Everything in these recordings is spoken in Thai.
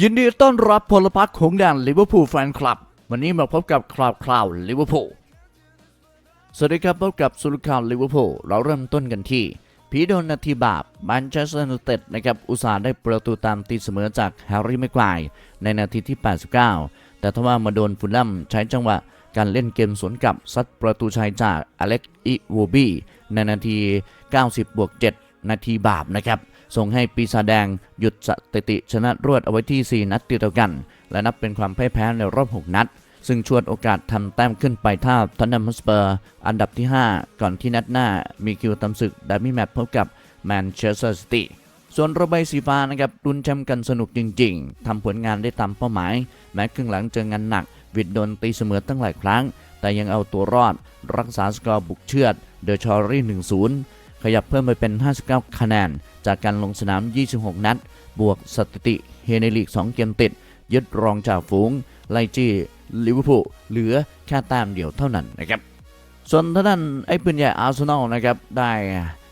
ยินดีต้อนรับพลพรรคของแดนลิเวอร์พูลแฟนคลับ วันนี้มาพบกับคราวคราวลิเวอร์พูลสวัสดีครับพบกับสุลข่าวลิเวอร์พูลเราเริ่มต้นกันที่ผีโดนนาทีบาปแมนเชสเตอร์ยูไนเต็ดนะครับอุตส่าห์ได้ประตูตามตีเสมอจากแฮร์รี่แม็กไกร์ในนาทีที่ 89 แต่ทว่ามาโดนฟุลแลมใช้จังหวะการเล่นเกมสวนกลับซัดประตูชัยจากอเล็กอิวูบีในนาที 90บวก7นาทีบาปนะครับ ส่งให้ปีศาจแดงหยุดสถิติชนะรวดเอาไว้ที่ 4 นัดติดต่อกัน และนับเป็นความพ่ายแพ้ในรอบ 6 นัด ซึ่งชวนโอกาสทำแต้มขึ้นไปท่าทอนนัมฮอสเปอร์ อันดับที่ 5 ก่อนที่นัดหน้ามีคิวตำศึกดาร์บี้แมตพบกับแมนเชสเตอร์ซิตี้ส่วนระบายสีฟ้านะครับรุนแชมป์กันสนุกจริง ๆทำผลงานได้ตามเป้าหมาย แม้ครึ่งหลังเจองานหนัก วิดโดนตีเสมอตั้งหลายครั้ง แต่ยังเอาตัวรอด รักษาสกอร์บุกเชือด เดอะชอรี่ 1-0 ขยับเพิ่มไปเป็น 59 คะแนน จากการลงสนาม 26 นัด บวกสถิติเฮในลีก 2 เกมติด ยึดรองจ่าฝูง ไลจี้ลิเวอร์พูลเหลือแค่แต้มเดียวเท่านั้นนะครับ ส่วนทางด้านไอ้ปืนใหญ่อาร์เซนอลนะครับ ได้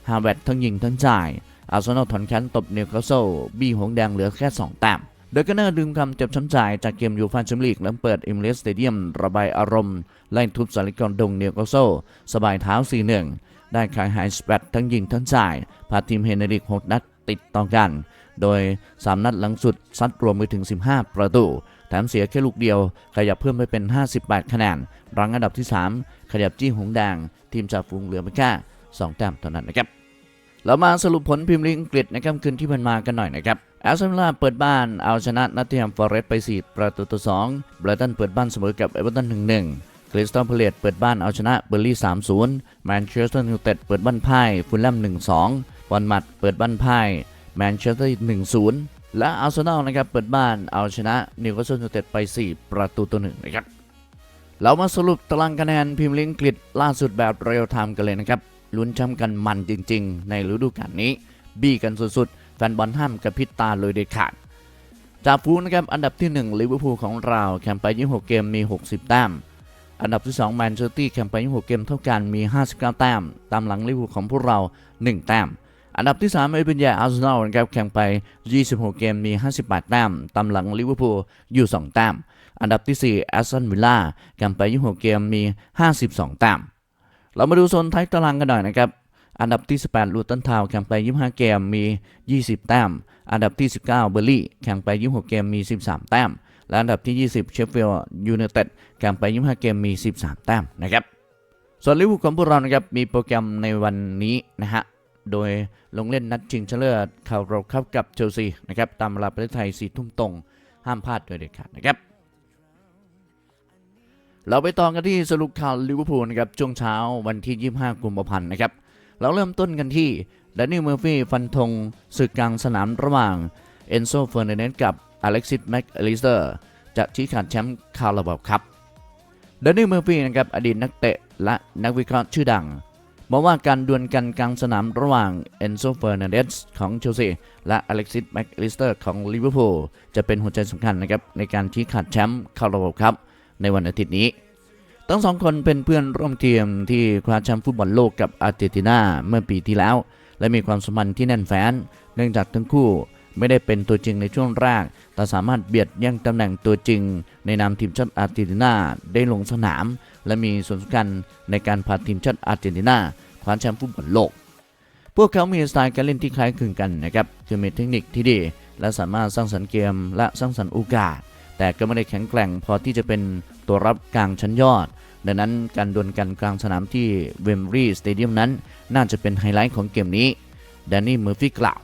ฮาเวตทั้งยิงทั้งจ่ายอาร์เซนอลถอนแขนตบนิวคาสเซิลบี้หงแดงเหลือแค่ 2 แต้ม โดยก็น่าดึงคำเจ็บช้ำใจจากเกมยูฟ่าแชมเปี้ยนลีกหลังเปิดอิมเลสสเตเดียมระบายอารมณ์ ไล่ทุบสาริกรดงเนิวคาสเซิลสบายเท้า 4-1 ได้ขายหายสเปดทั้งยิงทั้งจ่าย พาทีมเฮนริก 6 นัดติดต่อกัน โดย 3 นัดหลังสุดซัดรวมไปถึง 15 ประตู แถมเสียแค่ลูกเดียว ขยับเพิ่มไปเป็น 58 คะแนน รังอันดับที่ 3 ขยับจี้หงแดง ทีมจากฝูงเหลือไปแค่2แต้มเท่านั้นนะครับ เรามาสรุปผลพิมพ์ลีกอังกฤษในค่ำคืนที่ผ่านมากันหน่อยนะครับแอสตันวิลล่าเปิดบ้านเอาชนะนัตติงแฮมฟอร์เรสต์ไป 4 ประตูต่อ2ไบรตันเปิดบ้านเสมอกับเอเวอร์ตัน1-1คริสตัลพาเลตเปิดบ้านเอาชนะเบอร์ลี่3-0แมนเชสเตอร์ยูไนเต็ดเปิดบ้านพ่ายฟูลแลม1-2บอลมัดเปิดบ้านพ่ายแมนเชสเตอร์1-0 และอาร์เซนอลนะครับเปิดบ้านเอาชนะนิวคาสเซิลยูไนเต็ดไป 4 ประตูต่อ1นะครับเรามาสรุปตารางคะแนนพิมพ์ลิงกฤษล่าสุดแบบเรียลไทม์กันเลยนะครับ ลุ้นแชมป์กันมันจริง ๆ ในฤดูกาลนี้ บี้กันสุดๆ แฟนบอลห้ามกระพริบตาเลยเด็ดขาดจากฟูนะครับอันดับที่1ลิเวอร์พูลของเราแข่งไป 26 เกมมี 60 แต้ม อันดับที่2แมนเชสเตอร์แข่งไป 26 เกมเท่ากันมี 59 แต้ม ตามหลังลิเวอร์พูลของพวกเรา 1 แต้ม อันดับที่3เอเบนยาอาร์เซนอลนะครับแข่งไป 26 เกมมี 58 แต้ม ตามหลังลิเวอร์พูลอยู่ 2 แต้ม อันดับที่4แอสตันวิลล่าแข่งไป 26 เกมมี 52 แต้ม เรามาดูโซนท้ายตารางกันหน่อยนะครับ อันดับที่ 18 ลูตันทาวแข่งไป 25 เกมมี 20 แต้ม อันดับที่ 19 เบอร์ลี่แข่งไป 26 เกมมี 13 แต้ม และอันดับที่ 20 เชฟฟิลด์ยูไนเต็ดแข่งไป 25 เกมมี 13 แต้มนะครับ ส่วนลิเวอร์พูลของพวกเรานะครับมีโปรแกรมในวันนี้นะฮะ โดยลงเล่นนัดชิงชนะเลิศคาร์โรคัพกับเชลซีนะครับ ตามเวลาประเทศไทย4ทุ่มตรง ห้ามพลาดโดยเด็ดขาดนะครับ เราไปต่อกันที่สรุปข่าวลิเวอร์พูลนะครับช่วงเช้าวันที่ 25 กุมภาพันธ์นะครับ เราเริ่มต้นกันที่แดนนี่เมอร์ฟี่ฟันธงศึกกลางสนามระหว่างเอนโซเฟอร์นันเดสกับอเล็กซิสแม็กอลิสเตอร์จะชี้ขาดแชมป์คาราบาวครับแดนนี่เมอร์ฟี่นะครับอดีตนักเตะและนักวิเคราะห์ชื่อดังมองว่าการดวลกันกลางสนามระหว่างเอนโซเฟอร์นันเดสของเชลซีและอเล็กซิสแม็กลิสเตอร์ของลิเวอร์พูลจะเป็นหัวใจสำคัญนะครับในการชี้ขาดแชมป์คาราบาวครับ ในวันอาทิตย์นี้ ทั้งสองคนเป็นเพื่อนร่วมทีมที่คว้าแชมป์ฟุตบอลโลกกับอาร์เจนตินาเมื่อปีที่แล้ว และมีความสัมพันธ์ที่แน่นแฟ้น เนื่องจากทั้งคู่ไม่ได้เป็นตัวจริงในช่วงแรก แต่สามารถเบียดแย่งตำแหน่งตัวจริง ในนามทีมชาติอาร์เจนตินาได้ลงสนาม และมีส่วนสำคัญในการพาทีมชาติอาร์เจนตินาคว้าแชมป์ฟุตบอลโลก พวกเขามีสไตล์การเล่นที่คล้ายคลึงกันนะครับ คือมีเทคนิคที่ดี และสามารถสร้างสรรค์เกมและสร้างสรรค์โอกาส แต่ก็ไม่ได้แข็งแกร่งพอที่จะเป็น ตัวรับกลางชั้นยอด ดังนั้นการดวลกันกลางสนามที่เวมบรีสเตเดียมนั้น น่าจะเป็นไฮไลท์ของเกมนี้แดนนี่เมอร์ฟี่กล่าว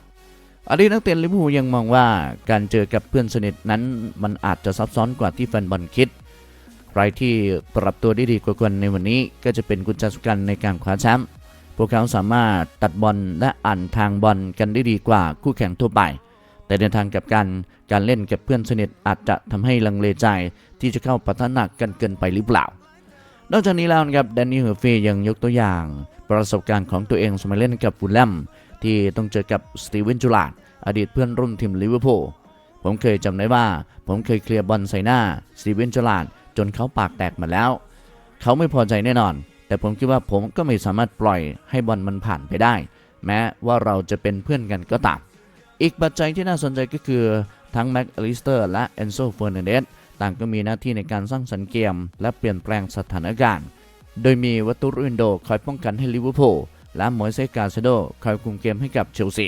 อดีตนักเตะลิเวอร์พูลยังมองว่าการเจอกับเพื่อนสนิทนั้น มันอาจจะซับซ้อนกว่าที่แฟนบอลคิด ใครที่ปรับตัวได้ดีกว่ากันในวันนี้ก็จะเป็นกุญแจสำคัญในการคว้าแชมป์พวกเขาสามารถตัดบอลและอ่านทางบอลกันได้ดีกว่าคู่แข่งทั่วไป แต่ในทางกับกันการเล่นกับเพื่อนสนิทอาจจะทำให้ลังเลใจ ที่จะเข้าปะทะหนักกันเกินไปหรือเปล่า นอกจากนี้แล้วนะครับแดนนี่เฮอร์ฟี่ยังยกตัวอย่าง ประสบการณ์ของตัวเองสมัยเล่นกับฟูลแลมที่ต้องเจอกับสตีเวนจูลาดอดีตเพื่อนร่วมทีมลิเวอร์พูลผมเคยจำได้ว่า ผมเคยเคลียร์บอลใส่หน้าสตีเวนจูลาดจนเขาปากแตกมาแล้ว เขาไม่พอใจแน่นอน แต่ผมคิดว่าผมก็ไม่สามารถปล่อยให้บอลมันผ่านไปได้ แม้ว่าเราจะเป็นเพื่อนกันก็ตามอีกปัจจัยที่น่าสนใจก็คือทั้งแม็กอลิสเตอร์และเอนโซเฟอร์นันเดส ต่างก็มีหน้าที่ในการสร้างสรรค์เกม และเปลี่ยนแปลงสถานการณ์ โดยมีวัตุรินโดคอยป้องกันให้ลิเวอร์พูลและมอยเซกาเซโดคอยคุมเกมให้กับเชลซี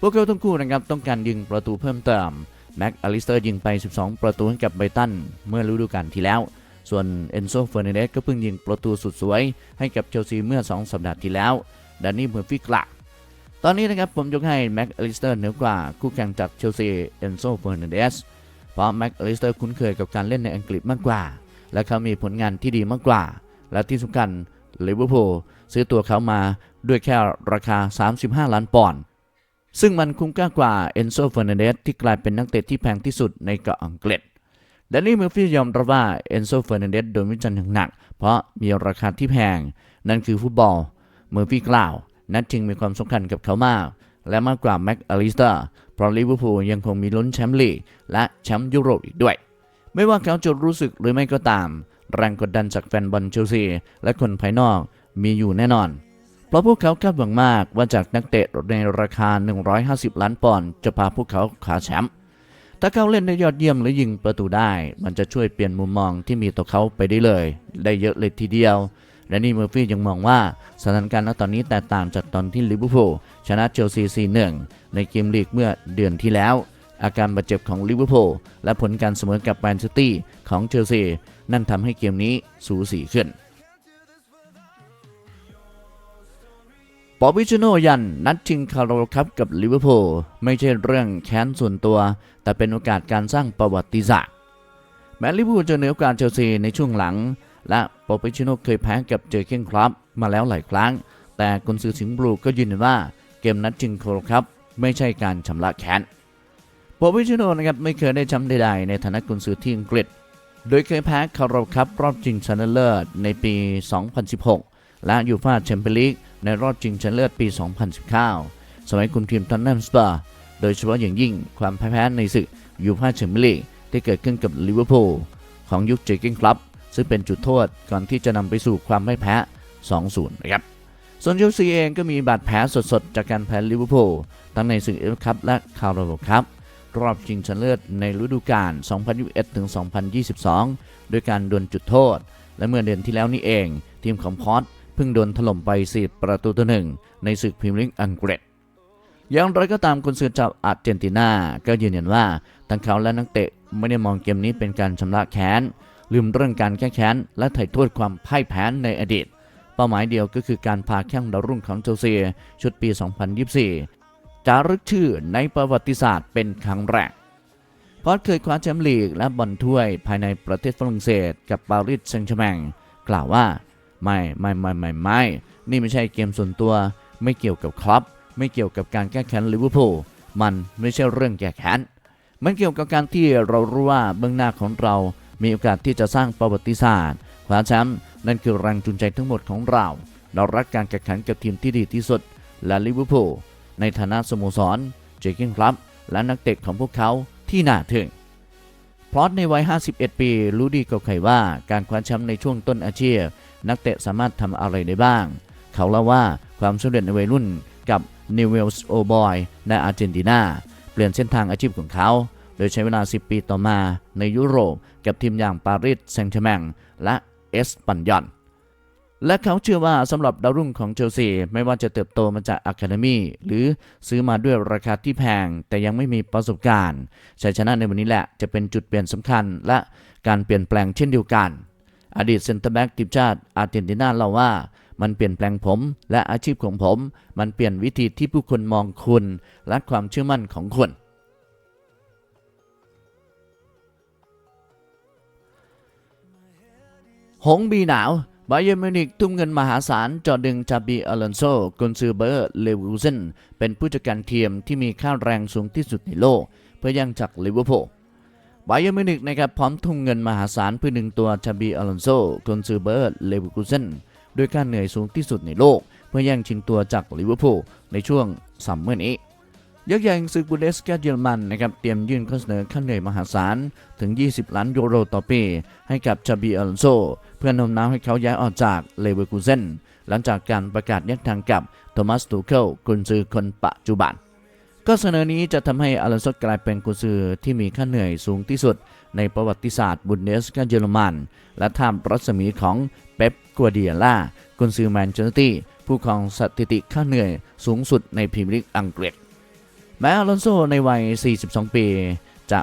พวกเขาทั้งคู่นะครับต้องการยิงประตูเพิ่มเติม แม็กอลิสเตอร์ยิงไป 12 ประตูให้กับไบรตันเมื่อฤดูกาลที่แล้ว ส่วนเอนโซเฟอร์นันเดสก็เพิ่งยิงประตูสุดสวย ให้กับเชลซีเมื่อ 2 สัปดาห์ที่แล้วดานนี่เมอร์ฟี่กล่าวตอนนี้นะครับผมยกให้แม็กอลิสเตอร์เหนือกว่าคู่แข่งจากเชลซีเอนโซเฟอร์นันเดส เพราะแม็กอลิสเตอร์คุ้นเคยกับการเล่นในอังกฤษมากกว่า และเขามีผลงานที่ดีมากกว่า และที่สำคัญลิเวอร์พูลซื้อตัวเขามาด้วยแค่ราคา 35 ล้านปอนด์ซึ่งมันคุ้มค่ากว่าเอนโซเฟอร์นันเดสที่กลายเป็นนักเตะที่แพงที่สุดในเกาะอังกฤษแดนนี่เมอร์ฟี่ยอมรับว่าเอนโซเฟอร์นันเดสโดนวิจารณ์อย่างหนัก เพราะมีราคาที่แพง นั่นคือฟุตบอลเมอร์ฟี่กล่าว นัดจึงมีความสำคัญกับเขามาก และมากกว่าแม็กอลิสเตอร์ เพราะลิเวอร์พูลยังคงมีลุ้นแชมป์ลีกและแชมป์ยุโรปอีกด้วย ไม่ว่าเขาจะรู้สึกหรือไม่ก็ตาม แรงกดดันจากแฟนบอลเชลซีและคนภายนอกมีอยู่แน่นอน เพราะพวกเขาคาดหวังมากว่าจากนักเตะในราคา 150 ล้านปอนด์จะพาพวกเขาคว้าแชมป์ถ้าเขาเล่นได้ยอดเยี่ยมและยิงประตูได้ มันจะช่วยเปลี่ยนมุมมองที่มีต่อเขาไปได้เลย ได้เยอะเลยทีเดียว และนี่เมอร์ฟี่ยังมองว่าสถานการณ์ณตอนนี้แตกต่างจากตอนที่ลิเวอร์พูลชนะเชลซี 4-1 ในเกมลีกเมื่อเดือนที่แล้ว อาการบาดเจ็บของลิเวอร์พูลและผลการเสมอกับแมนซิตี้ของเชลซี นั่นทำให้เกมนี้สูสีขึ้นปอบิชโนยันนัดชิงคาร์โรคัพกับลิเวอร์พูลไม่ใช่เรื่องแค้นส่วนตัว แต่เป็นโอกาสการสร้างประวัติศาสตร์แม้ลิเวอร์พูลจะเหนือกว่าเชลซีในช่วงหลัง และโปอบิชโนเคยแพ้กับเจอเก้งครับมาแล้วหลายครั้ง แต่กุนซือสิงห์บลูก็ยืนยันว่าเกมนัดชิงคร์โรคัพไม่ใช่การชำระแค้นโปอบิชโนนะครับไม่เคยได้แชมป์ใดๆในฐานะกุนซือที่อังกฤษ โดยเคยแพ้คาร์โรคัพรอบชิงชนะเลิศในปี 2016 และยูฟ่าแชมเปี้ยนลีกในรอบชิงชนะเลิศปี 2019 สมัยคุณทีมทันนัมสเปอร์โดยเฉพาะอย่างยิ่งความแพ้ในศึกยูฟ่าแชมเปี้ยนลีกที่เกิดขึ้นกับลิเวอร์พูลของยุคเจเก้นคลับ ซึ่งเป็นจุดโทษก่อนที่จะนำไปสู่ความไม่แพ้ 2-0 นะครับ ส่วนเชลซีเองก็มีบาดแผลสดๆ จากการแพ้ลิเวอร์พูลทั้งในศึกเอฟคัพและคาร์โบคัพรอบชิงชนะเลิศในฤดูกาล 2021-2022 โดยการดวลจุดโทษ และเมื่อเดือนที่แล้วนี่เอง ทีมของพอตเพิ่งโดนถล่มไป 4 ประตูต่อหนึ่งในศึกพรีเมียร์ลีกอังกฤษอย่างไรก็ตามกุนซือจากอาร์เจนตินา ก็ยืนยันว่าทั้งเขาและนักเตะไม่ได้มองเกมนี้เป็นการชำระแค้น ลืมเรื่องการแก้แค้น และไถ่โทษความพ่ายแพ้ในอดีต เป้าหมายเดียวก็คือการพาแข้งดาวรุ่งของเชลซีชุดปี 2024 จารึกชื่อในประวัติศาสตร์เป็นครั้งแรกพอตเคยคว้าแชมป์ลีกและบอลถ้วยภายในประเทศฝรั่งเศสกับปารีสแซงต์แชร์แมงกล่าวว่า ไม่ไม่ไม่ไม่ไม่นี่ไม่ใช่เกมส่วนตัว ไม่เกี่ยวกับคลับ ไม่เกี่ยวกับการแก้แค้นลิเวอร์พูลมันไม่ใช่เรื่องแก้แค้นมันเกี่ยวกับการที่เรารู้ว่าเบื้องหน้าของเรา มีโอกาสที่จะสร้างประวัติศาสตร์คว้าแชมป์นั่นคือแรงจูงใจทั้งหมดของเรา เรารักการแข่งขันกับทีมที่ดีที่สุด และลิเวอร์พูลในฐานะสโมสรเจคกิ้งครับ และนักเตะของพวกเขาที่น่าถึงพลอตในวัย 51 ปี รู้ดีกว่าใครว่าการคว้าแชมป์ในช่วงต้นอาชีพ นักเตะสามารถทำอะไรได้บ้าง เขาเล่าว่าความสำเร็จในวัยรุ่นกับนิวเวลส์โอบอยในอาร์เจนตินาเปลี่ยนเส้นทางอาชีพของเขา โดยใช้เวลา 10 ปีต่อมาในยุโรป กับทีมอย่างปารีสแซงต์แชร์แมงและเอสปันยอนและเขาเชื่อว่าสำหรับดาวรุ่งของเชลซีไม่ว่าจะเติบโตมาจากอะคาเดมีหรือซื้อมาด้วยราคาที่แพง แต่ยังไม่มีประสบการณ์ชัยชนะในวันนี้แหละจะเป็นจุดเปลี่ยนสำคัญและการเปลี่ยนแปลงเช่นเดียวกัน อดีตเซนเตอร์แบ็กทีมชาติอาร์เจนตินาเล่าว่า มันเปลี่ยนแปลงผมและอาชีพของผม มันเปลี่ยนวิธีที่ผู้คนมองคุณ และความเชื่อมั่นของคุณ หงบีหนาวบาเยร์มิวนิกทุ่มเงินมหาศาลจอดึงจาบีอลอนโซกุนซือเบอร์เลวูเซนเป็นผู้จัดการทีมที่มีค่าแรงสูงที่สุดในโลก เพื่อยังจากลิเวอร์พูลบาเยร์มิวนิกนะครับพร้อมทุ่มเงินมหาศาลเพื่อดึงตัวจาบีอลอนโซกุนซือเบอร์เลวูเซนด้วยค่าเหนื่อยสูงที่สุดในโลก เพื่อย่งชิงตัวจากลิเวอร์พูลในช่วงซัมเมอร์นี้ ยักษ์ใหญ่ศึกบูเดสกาเยอรมันนะครับเตรียมยื่นข้อเสนอค่าเหนื่อยมหาศาล ถึง 20 ล้านยูโรต่อปี ให้กับจาบีอัลอนโซ เพื่อน้มน้าวให้เขาย้ายออกจากเลเวอร์คูเซนหลังจากการประกาศแยกทางกับโทมัสตูเคิลกุนซือคนปัจจุบันก็เสนอนี้จะทำให้อัลอนโซกลายเป็นกุนซือที่มีค่าเหนื่อยสูงที่สุด ในประวัติศาสตร์บุนเดสกาเยอรมัน และท่ามรัศมีของเป๊ปกัวเดียล่ากุนซือแมนเชสเตอร์ผู้ครองสถิติค่าเหนื่อยสูงสุดในพรีเมียร์ลีกอังกฤษ แม้อลอนโซในวัย 42 ปี จะ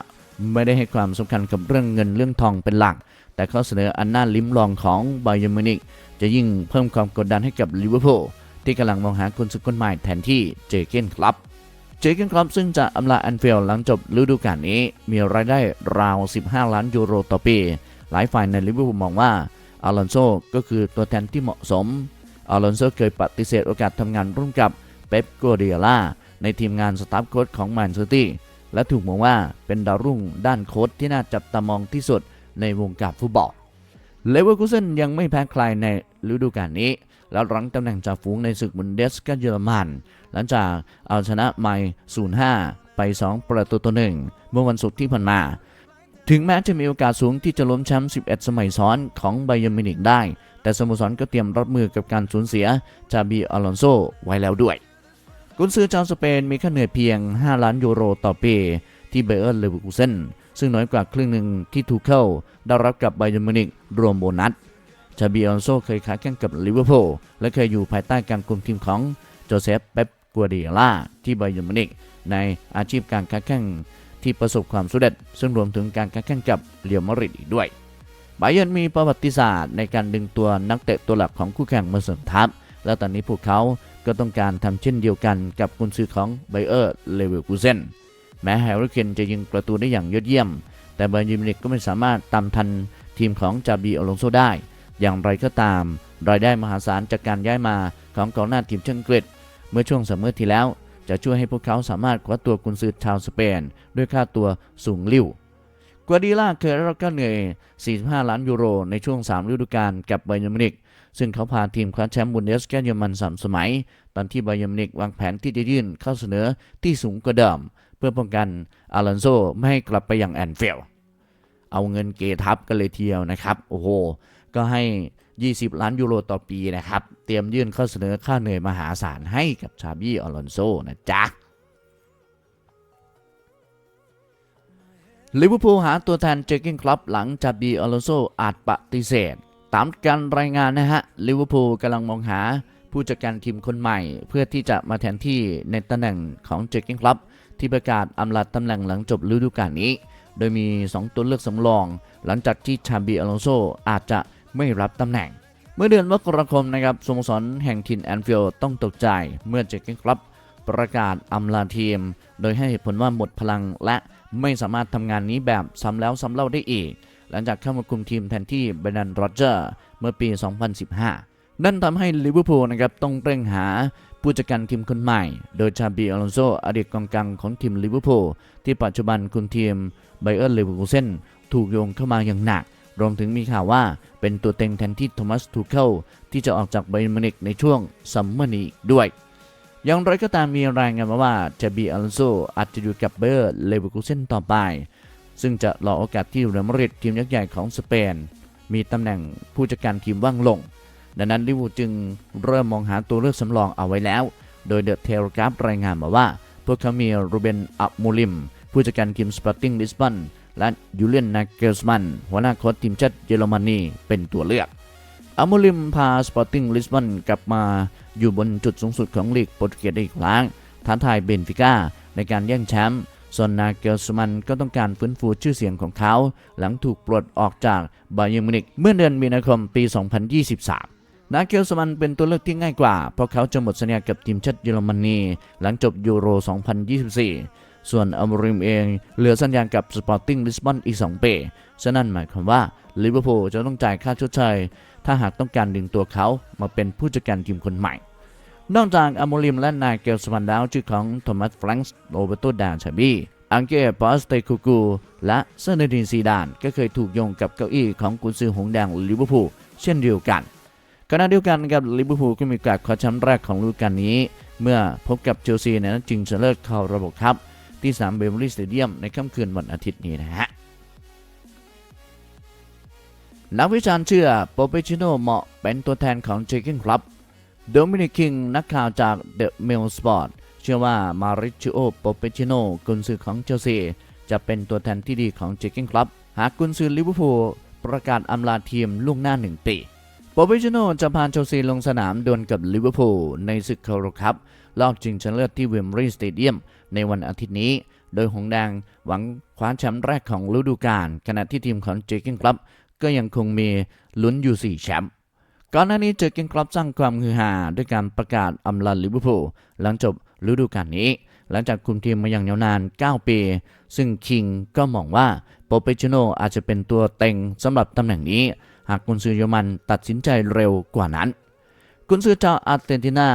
ไม่ได้ให้ความสำคัญกับเรื่องเงินเรื่องทองเป็นหลัก แต่ข้อเสนออันน่าลิ้มลองของไบเยอร์มินิกจะยิ่งเพิ่มความกดดันให้กับลิเวอร์พูลที่กำลังมองหาคนสุดคนใหม่แทนที่เจเกนครับเจเกนครับซึ่งจะอำลาแอนฟิลด์หลังจบฤดูกาลนี้ มีรายได้ราว 15 ล้านยูโรต่อปี หลายฝ่ายในลิเวอร์พูลมองว่าอลอนโซก็คือตัวแทนที่เหมาะสมอลอนโซเคยปฏิเสธโอกาสทำงานร่วมกับเป๊ปกัวเดียล่า ในทีมงานสตาฟโค้ชของแมนเชสเตอร์ซิตี้และถูกมองว่าเป็นดาวรุ่งด้านโค้ชที่น่าจับตามองที่สุดในวงการฟุตบอลเลเวอร์คูเซนยังไม่แพ้ใครในฤดูกาลนี้ แล้วรั้งตำแหน่งจ่าฝูงในศึกบุนเดสกาเยอรมัน หลังจากเอาชนะไม0-5 ไป 2 ประตูต่อหนึ่งเมื่อวันศุกร์ที่ผ่านมา ถึงแม้จะมีโอกาสสูงที่จะล้มแชมป์ 11 สมัยซ้อนของไบเยอร์มิวนิกได้ แต่สโมสรก็เตรียมรับมือกับการสูญเสียจาบีอลอนโซไว้แล้วด้วย กุนซือชาวสเปนมีค่าเหนื่อยเพียง 5 ล้านยูโรต่อปี ที่เบเออร์เลเวอร์คูเซนซึ่งน้อยกว่าครึ่งหนึ่งที่ทูเคิลได้รับกับไบเยอร์มินิกรวมโบนัสชาบีออนโซเคยค้าแข่งกับลิเวอร์พูลและเคยอยู่ภายใต้การคุมทีมของโจเซฟเป๊ปกัวเดียล่าที่ไบเยอร์มินิกในอาชีพการค้าแข่งที่ประสบความสำเร็จ ซึ่งรวมถึงการค้าแข่งกับเรียวมาดริดอีกด้วยไบเยอร์มีประวัติศาสตร์ในการดึงตัวนักเตะตัวหลักของคู่แข่งมาเสริมทัพและตอนนี้พวกเขา ก็ต้องการทำเช่นเดียวกันกับกุนซือของไบเออร์เลเวอร์คูเซนแม้แฮร์รี่เคนจะยิงประตูได้อย่างยอดเยี่ยม แต่ไบเยอร์มิวนิกก็ไม่สามารถตามทันทีมของจาบีอลองโซได้ อย่างไรก็ตาม รายได้มหาศาลจากการย้ายมาของกองหน้าทีมชาติอังกฤษ เมื่อช่วงซัมเมอที่แล้ว จะช่วยให้พวกเขาสามารถคว้าตัวกุนซือชาวสเปน ด้วยค่าตัวสูงลิ่วกัวดีล่าเคยได้รับค่าเหนื่อย 45 ล้านยูโรในช่วง 3 ฤดูกาลกับไบเยอร์มิวนิก ซึ่งเขาพาทีมคว้าแชมป์บุนเดสกาเยอรมัน3สมัย ตอนที่บเยอร์มิวนิกวางแผนที่จะยื่นข้อเสนอที่สูงกว่าเดิม เพื่อป้องกันอลอนโซไม่ให้กลับไปอย่างแอนฟิลด์เอาเงินเกทับกันเลยทีเดียวนะครับ โอ้โห ก็ให้ 20 ล้านยูโรต่อปีนะครับ เตรียมยื่นข้อเสนอค่าเหนื่อยมหาศาลให้กับชาบี้อลอนโซนะจ๊ะลิเวอร์พูลหาตัวแทนเจอร์เก้นคลับหลังจาบีอลอนโซอาจปฏิเสธ ตามการรายงานนะฮะลิเวอร์พูลกำลังมองหาผู้จัดการทีมคนใหม่ เพื่อที่จะมาแทนที่ในตำแหน่งของเจอร์เก้นคลับที่ประกาศอำลาตำแหน่งหลังจบฤดูกาลนี้ โดยมี 2 ตัวเลือกสำรอง หลังจากที่ชาบีอลอนโซอาจจะไม่รับตำแหน่ง เมื่อเดือนมกราคมนะครับสโมสรแห่งถิ่นแอนฟิลด์ต้องตกใจเมื่อเจอร์เก้นคลับประกาศอำลาทีม โดยให้เหตุผลว่าหมดพลังและไม่สามารถทำงานนี้แบบซ้ำแล้วซ้ำเล่าได้อีก หลังจากเข้ามาคุมทีมแทนที่เบรนันโรเจอร์เมื่อปี 2015 นั่นทำให้ลิเวอร์พูลนะครับต้องเร่งหาผู้จัดการทีมคนใหม่ โดยชาบีอลอนโซอดีตกองกลางของทีมลิเวอร์พูลที่ปัจจุบันคุมทีมไบเออร์เลเวอร์คูเซนถูกโยงเข้ามาอย่างหนัก รวมถึงมีข่าวว่าเป็นตัวเต็งแทนที่โทมัสทูเคิลที่จะออกจากไบเอร์มินิกในช่วงซัมเมอร์นี้ด้วยอย่างไรก็ตามมีรายงานมาว่าจาบีอลอนโซอาจจะอยู่กับเบอร์เลเวอร์คูเซนต่อไป ซึ่งจะรอโอกาสที่เรอัลมาดริดทีมยักษ์ใหญ่ของสเปน มีตำแหน่งผู้จัดการทีมว่างลง ดังนั้นลิเวอร์พูลจึงเริ่มมองหาตัวเลือกสำรองเอาไว้แล้ว โดยเดอะเทเลกราฟรายงานมาว่า พวกเขามีรูเบนอับมูลิม ผู้จัดการทีมสปอร์ติ้งลิสบอนและยูเลียนนาเกลสมันหัวหน้าโค้ชทีมชาติเยอรมนีเป็นตัวเลือกอัลโมลิมพาสปอร์ติ้งลิสบอนกลับมาอยู่บนจุดสูงสุดของลีกโปรตุเกสได้อีกครั้งท้าทายเบนฟิก้าในการแย่งแชมป์ ส่วนนาเกลสมันก็ต้องการฟื้นฟูชื่อเสียงของเขา หลังถูกปลดออกจากบาเยอร์มิวนิกเมื่อเดือนมีนาคมปี 2023นาเกลสมันเป็นตัวเลือกที่ง่ายกว่า เพราะเขาจะหมดสัญญากับทีมชาติเยอรมนี หลังจบยูโร 2024 ส่วนอัมริมเองเหลือสัญญากับสปอร์ติ้งลิสบอนอีก 2 ปี ฉะนั้นหมายความว่าลิเวอร์พูลจะต้องจ่ายค่าชดเชยถ้าหากต้องการดึงตัวเขามาเป็นผู้จัดการทีมคนใหม่ นอกจากอโมลิมและนายเกลสมันดาวชื่อของโทมัสแฟรงส์โรเบโตดานชาบีอังเกปอสเตคูกูและเซเนดินซีดาน ก็เคยถูกโยงกับเก้าอี้ของกุนซือหงแดงลิเวอร์พูลเช่นเดียวกันขณะเดียวกันกับลิเวอร์พูลก็มีกาสคว้าแชมป์แรกของฤดูกาลนี้ เมื่อพบกับเชลซีในนัดชิงชนะเลิศเข้าระบบครับที่สามเบเวอร์ลีย์สเตเดียมในค่ำคืนวันอาทิตย์นี้นะฮะนักวิจารณ์เชื่อโปเปชิโนเหมาะเป็นตัวแทนของเจคิงครับ โดมินิกคิงนักข่าวจาก The Mail Sport เชื่อว่ามาริชิโอโปเปชิโนกุนซือของเชลซีจะเป็นตัวแทนที่ดีของเจเกนคลับ หากกุนซือลิเวอร์พูลประกาศอำลาทีมล่วงหน้าหนึ่งปีโปเปชิโนจะพาเชลซีลงสนามดวลกับลิเวอร์พูลในศึกคาร์คัพรอบชิงชนะเลิศที่เวมบรีย์สเตเดียมในวันอาทิตย์นี้ โดยหงแดงหวังคว้าแชมป์แรกของฤดูกาลขณะที่ทีมของเจเกนคลับก็ยังคงมีลุ้นอยู่ 4 แชมป์ ก่อนหน้านี้เจอเกนคลับสร้างความฮือฮาด้วยการประกาศอำลาลิเวอร์พูลหลังจบฤดูกาลนี้ หลังจากคุมทีมมาอย่างยาวนาน 9 ปี ซึ่งคิงก็มองว่าโปเปชิโนอาจจะเป็นตัวเต็งสำหรับตำแหน่งนี้ หากกุนซือเยอรมันตัดสินใจเร็วกว่านั้น กุนซือชาวอาร์เจนตินา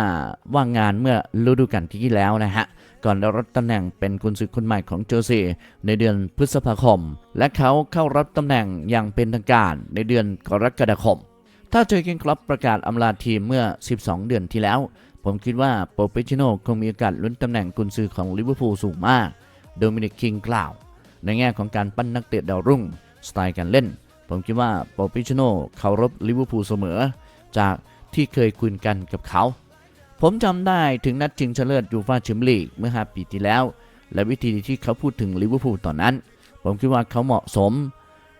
ว่างงานเมื่อฤดูกาลที่แล้วนะฮะก่อนได้รับตำแหน่งเป็นกุนซือคนใหม่ของเจอร์ซีในเดือนพฤษภาคม และเขาเข้ารับตำแหน่งอย่างเป็นทางการในเดือนกรกฎาคม ถ้าเจอเกนคลับประกาศอำลาทีมเมื่อ 12 เดือนที่แล้ว ผมคิดว่าโปรเปชิโนคงมีโอกาสลุ้นตำแหน่งกุนซือของลิเวอร์พูลสูงมาก โดมินิกคิงกล่าว ในแง่ของการปั้นนักเตะดาวรุ่ง สไตล์การเล่น ผมคิดว่าโปรเปชิโนเคารพลิเวอร์พูลเสมอ จากที่เคยคุยกันกับเขา ผมจำได้ถึงนัดชิงชนะเลิศยูฟ่าแชมเปี้ยนลีกเมื่อ 5 ปีที่แล้ว และวิธีที่เขาพูดถึงลิเวอร์พูลตอนนั้น ผมคิดว่าเขาเหมาะสม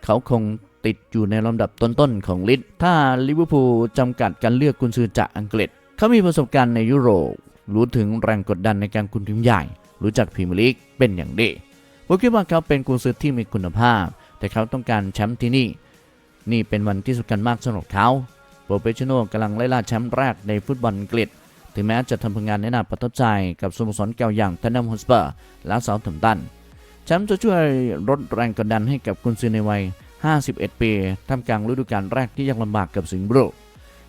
เขาคง ติดอยู่ในลำดับต้นๆของลิสต์ถ้าลิเวอร์พูลจำกัดการเลือกกุนซือจากอังกฤษ เขามีประสบการณ์ในยุโรป รู้ถึงแรงกดดันในการคุมทีมใหญ่ รู้จักพรีเมียร์ลีกเป็นอย่างดีผมคิดว่าเขาเป็นกุนซือที่มีคุณภาพ แต่เขาต้องการแชมป์ที่นี่ นี่เป็นวันที่สำคัญมากสำหรับเขาโปรเปชโนกำลังไล่ล่าแชมป์แรกในฟุตบอลอังกฤษถึงแม้จะทำผลงานในหน้าประทับใจกับสโมสรเก่าอย่างทันนัมฮอสเปอร์และเซาท์แฮมป์ตันแชมป์จะช่วยลดแรงกดดันให้กับกุนซือในวัย 51 ปีท่ามกลางฤดูกาลแรกที่ยากลำบากกับสิงห์บรู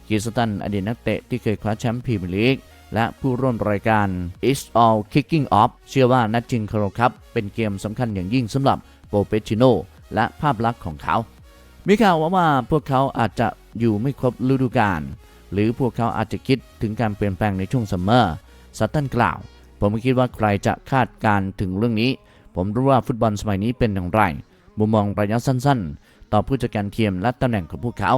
กีสตันอดีตนักเตะที่เคยคว้าแชมป์พรีเมียร์ลีกและผู้ร่วมรายการ It's All Kicking Off เชื่อว่านัดชิงคาร์คัพเป็นเกมสำคัญอย่างยิ่งสำหรับโปเปชิโนและภาพลักษณ์ของเขา มีข่าวว่าว่าพวกเขาอาจจะอยู่ไม่ครบฤดูกาลหรือพวกเขาอาจจะคิดถึงการเปลี่ยนแปลงในช่วงซัมเมอร์ซัตตันกล่าว ผมไม่คิดว่าใครจะคาดการณ์ถึงเรื่องนี้ ผมรู้ว่าฟุตบอลสมัยนี้เป็นอย่างไร มุมมองระยะสั้นๆ ต่อผู้จัดการทีมและตำแหน่งของพวกเขา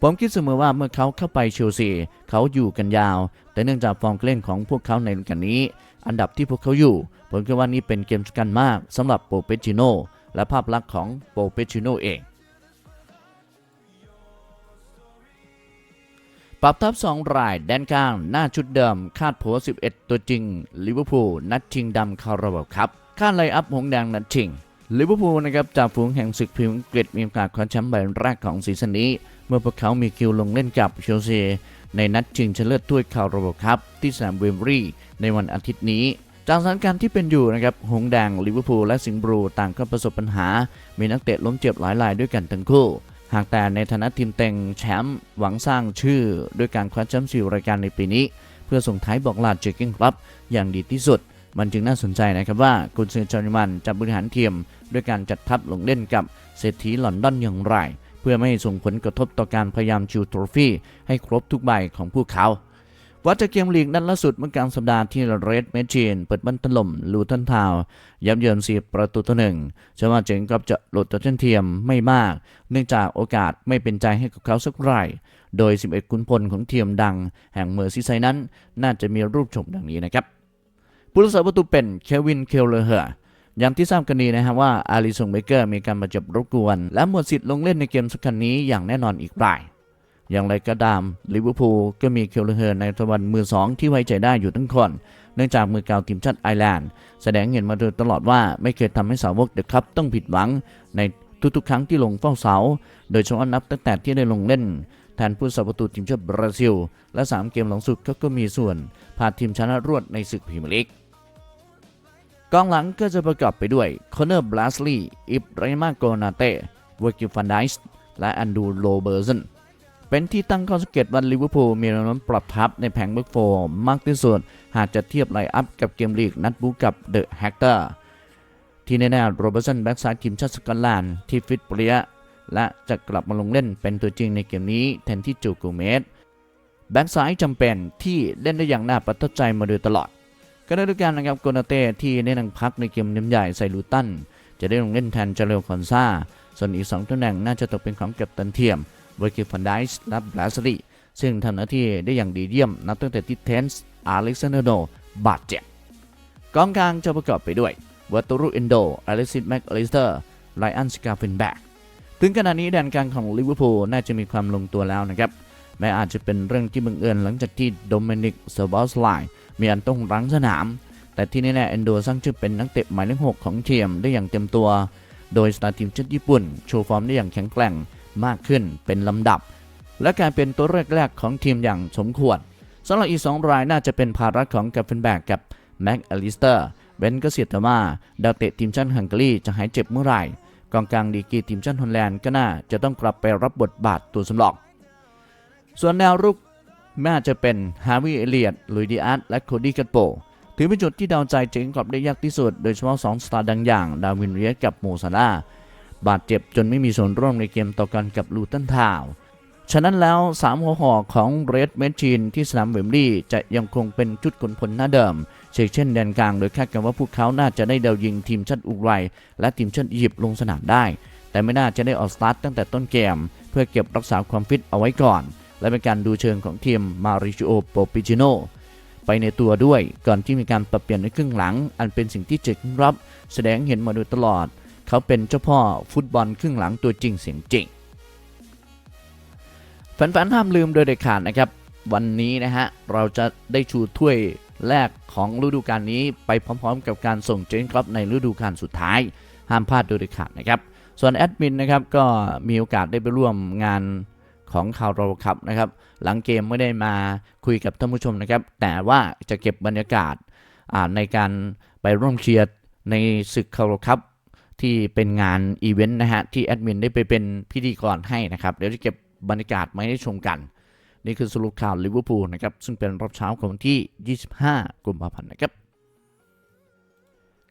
ผมคิดเสมอว่าเมื่อเขาเข้าไปเชลซีเขาอยู่กันยาว แต่เนื่องจากฟอร์มเล่นของพวกเขาในฤดูกาลนี้ อันดับที่พวกเขาอยู่ ผมคิดว่านี่เป็นเกมสำคัญมากสำหรับโปเปชิโนและภาพลักษณ์ของโปเปชิโนเองปรับทับ2รายแดนกลาง หน้าชุดเดิม คาดโผ11 ตัวจริงลิเวอร์พูลนัดชิงดำคาราบาวครับคาดไลอัพหงแดงนัดชิง ลิเวอร์พูลนะครับจากฝูงแห่งศึกพรีเมียร์อังกฤษมีโอกาสคว้าแชมป์ใบแรกของซีซั่นนี้ เมื่อพวกเขามีคิวลงเล่นกับเชลซีในนัดชิงชนะเลิศถ้วยคาราบาวครับที่สนามเวมบรีในวันอาทิตย์นี้ จากสถานการณ์ที่เป็นอยู่นะครับหงแดงลิเวอร์พูลและสิงห์บลูต่างก็ประสบปัญหา มีนักเตะล้มเจ็บหลายรายด้วยกันทั้งคู่ หากแต่ในฐานะทีมเต็งแชมป์หวังสร้างชื่อด้วยการคว้าแชมป์สี่รายการในปีนี้ เพื่อส่งท้ายบอกลาเจคกิ้งคลับอย่างดีที่สุด มันจึงน่าสนใจนะครับว่ากุนซือจอร์มันจะบริหารทีมด้วยการจัดทัพลงเล่นกับเศรษฐีลอนดอนอย่างไร เพื่อไม่ให้ส่งผลกระทบต่อการพยายามชิวทรฟี่ให้ครบทุกใบของพวกเขาวัดจากเกมลีกนัดล่าสุดเมื่อกลางสัปดาห์ที่เรดเมจินเปิดบ้านถล่มลูทันทาวยับเยินสีประตูต่อหนึ่งชื่อว่าเจ๋งกับจะหลุดตัวเช่นเทียมไม่มาก เนื่องจากโอกาสไม่เป็นใจให้กับเขาสักไรายโดย 11ขุนพลของเทียมดัง แห่งเมอร์ซีไซนั้น น่าจะมีรูปชมดังนี้นะครับ ผู้รักษาประตูเป็นเควินเคลเลอร์เฮอร์อย่างที่ทราบกันดีนะครับว่าอาริสงเบเกอร์มีการบาดเจ็บรบกวน และหมดสิทธิ์ลงเล่นในเกมสำคัญนี้อย่างแน่นอนอีกราย อย่างไรก็ตามลิเวอร์พูลก็มีเคลเลอร์เฮอร์ในตะวันมือสองที่ไว้ใจได้อยู่ทั้งคน เนื่องจากมือเก่าทีมชาติไอร์แลนด์ แสดงเห็นมาโดยตลอดว่าไม่เคยทำให้สาวกเดอะคัพต้องผิดหวังในทุกๆ ครั้งที่ลงเฝ้าเสา โดยเฉพาะนับตั้งแต่ที่ได้ลงเล่นแทนผู้สาประตูทีมชาติบราซิล และ 3 เกมหลังสุดเขาก็มีส่วนพาทีมชนะรวดในศึกพรีเมียร์ลีก กองหลังก็จะประกอบไปด้วยคอนเนอร์บลัสลีย์อิบราฮิมาโกนาเต้เวอร์กิฟันไดส์และอันดูโรเบอร์สันเป็นที่ตั้งข้อสังเกตว่าลิเวอร์พูลมีแนวโน้มปรับทับในแผงเบิร์กโฟร์มากที่สุด หากจะเทียบไลอัพกับเกมลีกนัดบูกับเดอะแฮกเตอร์ที่แน่ๆโรเบอร์สันแบ็กซ้ายทีมชาติสกอตแลนด์ที่ฟิตเปรี้ยและจะกลับมาลงเล่นเป็นตัวจริงในเกมนี้แทนที่จูกูเมสแบ็กซ้ายจำเป็นที่เล่นได้อย่างน่าประทับใจมาโดยตลอด ก็ได้ด้วยกันนะครับโกนาเต้ที่ได้นั่งพักในเกมเน้มใหญ่ใส่ลูตัน จะได้ลงเล่นแทนจาเรลคอนซาส่วนอีก 2ตำแหน่งน่าจะตกเป็นของเกัปตันเทียมเวอร์กิฟันไดส์และบลาสลีซึ่งทำหน้าที่ได้อย่างดีเยี่ยม นับตั้งแต่ที่เทนส์อาเล็กซานเดโดบาดเจ็บกองกลางจะประกอบไปด้วยวัตรุเอนโดอลิซิสแม็กอลิสเตอร์ไลอันสกาฟินแบ็กถึงขณะนี้แดนกลางของลิเวอร์พูลน่าจะมีความลงตัวแล้วนะครับแม้อาจจะเป็นเรื่องที่บังเอิญหลังจากที่โดมินิกเซอร์บอสไล มีอันต้องรั้งสนาม แต่ที่แน่ๆเอนโดสร้างชื่อเป็นนักเตะหมายเลขหกของทีมได้อย่างเต็มตัว โดยสตาร์ทีมชาติญี่ปุ่นโชว์ฟอร์มได้อย่างแข็งแกร่งมากขึ้นเป็นลำดับ และการเป็นตัวแรกๆของทีมอย่างสมควรสำหรับอีกสองรายน่าจะเป็นภาระของกัฟเฟนแบกกับแม็กอลิสเตอร์เบนก็เสียดมาดาวเตะทีมชาติฮังการีจะหายเจ็บเมื่อไหร่กองกลางดีกีทีมชาติฮอลแลนด์ก็น่าจะต้องกลับไปรับบทบาทตัวสำรอง ส่วนแนวรุก แม้จะเป็นฮาวิเอเลียตลุยดิอาร์ตและโคดี้กัตโปถือเป็นจุดที่ดาวใจเจ๋งกลับได้ยากที่สุด โดยเฉพาะ2สตาร์ดังอย่าง ดาวินเรียสกับโมซาลาบาดเจ็บจนไม่มีส่วนร่วมในเกมต่อกันกับลูตันทาวฉะนั้นแล้ว 3 หัวหอกของเรดเมชินที่สนามเวมบลีย์จะยังคงเป็นจุดขนผลหน้าเดิม เช่นเช่นแดนกลางโดยคาดกันว่าพวกเขาน่าจะได้เดายิงทีมชาติอุรุกวัยและทีมชาติอียิปต์ลงสนามได้ แต่ไม่น่าจะได้ออกสตาร์ทตั้งแต่ต้นเกม เพื่อเก็บรักษาความฟิตเอาไว้ก่อน และเป็นการดูเชิงของทีมมาริชิโอโปปิจิโนไปในตัวด้วยก่อนที่มีการปรับเปลี่ยนในครึ่งหลัง อันเป็นสิ่งที่เจครับแสดงเห็นมาโดยตลอด เขาเป็นเจ้าพ่อฟุตบอลครึ่งหลังตัวจริงเสียงจริงแฟนๆห้ามลืมโดยเด็ดขาดนะครับ วันนี้นะฮะเราจะได้ชูถ้วยแรกของฤดูกาลนี้ไปพร้อมๆ กับการส่งเจนครับในฤดูกาลสุดท้าย ห้ามพลาดโดยเด็ดขาดนะครับ ส่วนแอดมินนะครับก็มีโอกาสได้ไปร่วมงาน ของข่าวเราครับนะครับ หลังเกมไม่ได้มาคุยกับท่านผู้ชมนะครับ แต่ว่าจะเก็บบรรยากาศาในการไปร่วมเชียร์ในศึกคาร์ครับที่เป็นงานอีเวนต์นะฮะ ที่แอดมินได้ไปเป็นพิธีกรให้นะครับ เดี๋ยวจะเก็บบรรยากาศมาให้ชมกัน นี่คือสรุปข่าวลิเวอร์พูลนะครับ ซึ่งเป็นรอบเช้าของวันที่ 25 กุมภาพันธ์นะครับ